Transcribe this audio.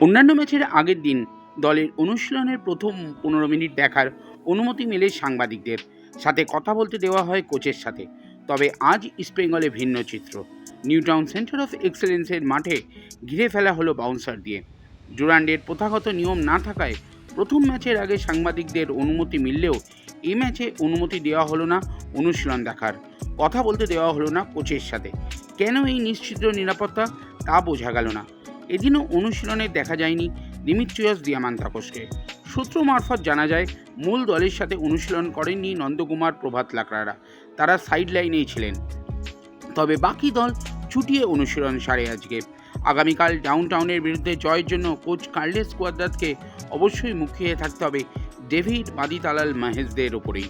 অন্যান্য ম্যাচের আগের দিন দলের অনুশীলনের প্রথম পনেরো মিনিট দেখার অনুমতি মেলে সাংবাদিকদের। সাথে কথা বলতে দেওয়া হয় কোচের সাথে। তবে আজ ইস্টবেঙ্গলে ভিন্ন চিত্র। নিউটাউন সেন্টার অফ এক্সেলেন্সের মাঠে ঘিরে ফেলা হলো বাউন্সার দিয়ে। ডুরান্ডের প্রথাগত নিয়ম না থাকায় প্রথম ম্যাচের আগে সাংবাদিকদের অনুমতি মিললেও এই ম্যাচে অনুমতি দেওয়া হলো না অনুশীলন দেখার। কথা বলতে দেওয়া হলো না কোচের সাথে। কেন এই নিশ্চিত নিরাপত্তা তা বোঝা গেল না। এদিনও অনুশীলনে দেখা যায়নি দিমিত্রিয়াস দিয়ামান্তাকোসকে সূত্র মারফত জানা যায়, মূল দলের সাথে অনুশীলন করেননি নন্দকুমার, প্রভাত লাকড়ারা। তারা সাইড লাইনেই ছিলেন। তবে বাকি দল ছুটিয়ে অনুশীলন সারে আজকে। আগামীকাল ডাউন টাউনের বিরুদ্ধে জয়ের জন্য কোচ কার্লেস কুয়াদ্রাতকে অবশ্যই মুখিয়ে থাকতে হবে ডেভিড মাদিতালাল মাহেশদের ওপরেই।